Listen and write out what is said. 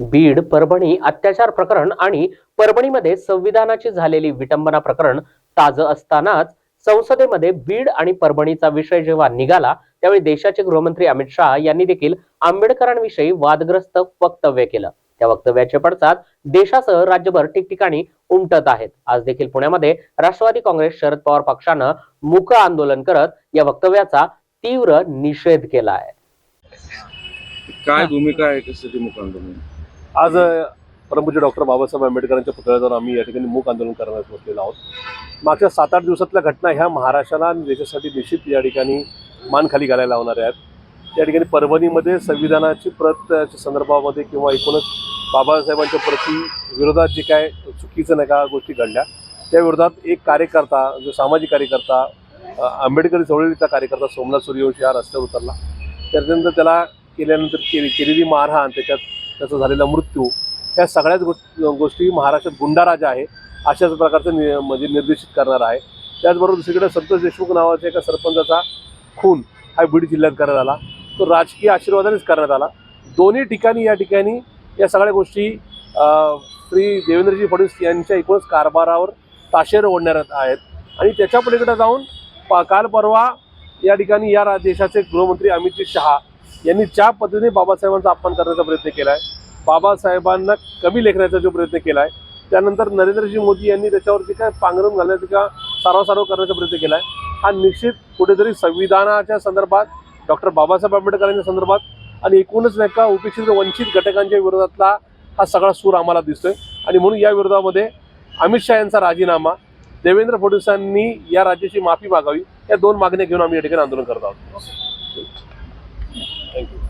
बीड परभणी अत्याचार प्रकरण आणि परभणीमध्ये संविधानाची झालेली विटंबना प्रकरण ताजं असतानाच संसदेमध्ये बीड आणि परभणीचा विषय जेव्हा निघाला त्यावेळी देशाचे गृहमंत्री अमित शहा यांनी देखील आंबेडकरांविषयी वादग्रस्त वक्तव्य केलं. त्या वक्तव्याचे पडसाद देशासह राज्यभर ठिकठिकाणी उमटत आहेत. आज देखील पुण्यामध्ये राष्ट्रवादी काँग्रेस शरद पवार पक्षानं मूक आंदोलन करत या वक्तव्याचा तीव्र निषेध केला आहे काय भूमिका आहे मुख आंदोलन? आज परमपूज्य डॉक्टर बाबासाहेब आंबेडकरांच्या पुतळ्यावर आम्ही या ठिकाणी मूक आंदोलन करण्यास बसलेलो आहोत. मागच्या सात आठ दिवसातल्या घटना ह्या महाराष्ट्राला आणि देशासाठी निश्चित या ठिकाणी मान खाली घालायला लावणाऱ्या आहेत. या ठिकाणी परभणीमध्ये संविधानाची प्रत संदर्भामध्ये किंवा एकूणच बाबासाहेबांच्या प्रती विरोधात जे काय चुकीचं नाही का गोष्टी घडल्या त्या विरोधात एक कार्यकर्ता जो सामाजिक कार्यकर्ता आंबेडकरी चळवळीचा कार्यकर्ता सोमनाथ सूर्यवंशी हा रस्त्यावर उतरला. त्याच्यानंतर त्याला केल्यानंतर केली केलेली मारहाण त्याच्यात त्याचा झालेला मृत्यू या सगळ्याच गो गोष्टी महाराष्ट्रात गुंडाराजा आहे अशाच प्रकारचं नि म्हणजे निर्देशित करणार आहे. त्याचबरोबर दुसरीकडे संतोष देशमुख नावाच्या एका सरपंचाचा खून हा बीड जिल्ह्यात करण्यात आला. तो राजकीय आशीर्वादानेच करण्यात आला. दोन्ही ठिकाणी या ठिकाणी या सगळ्या गोष्टी श्री देवेंद्रजी फडणवीस यांच्या एकूणच कारभारावर ताशेर ओढण्यात आहेत. आणि त्याच्या पलीकडे जाऊन पा काल परवा या ठिकाणी या रा- देशाचे गृहमंत्री अमित शहा यांनी ज्या पद्धतीने बाबासाहेबांचा अपमान करण्याचा प्रयत्न केला आहे बाबासाहेबांना कमी लेखण्याचा जो प्रयत्न केला आहे त्यानंतर नरेंद्रजी मोदी यांनी त्याच्यावरती काय पांघरून घालण्याचा किंवा सारवासारव करण्याचा प्रयत्न केला आहे हा निश्चित कुठेतरी संविधानाच्या संदर्भात डॉक्टर बाबासाहेब आंबेडकरांच्या संदर्भात आणि एकूणच नाही का उपेक्षित वंचित घटकांच्या विरोधातला हा सगळा सूर आम्हाला दिसतोय. आणि म्हणून या विरोधामध्ये अमित शहा यांचा राजीनामा देवेंद्र फडणवीसांनी या राज्याची माफी मागावी या दोन मागण्या घेऊन आम्ही या ठिकाणी आंदोलन करत आहोत. Thank you.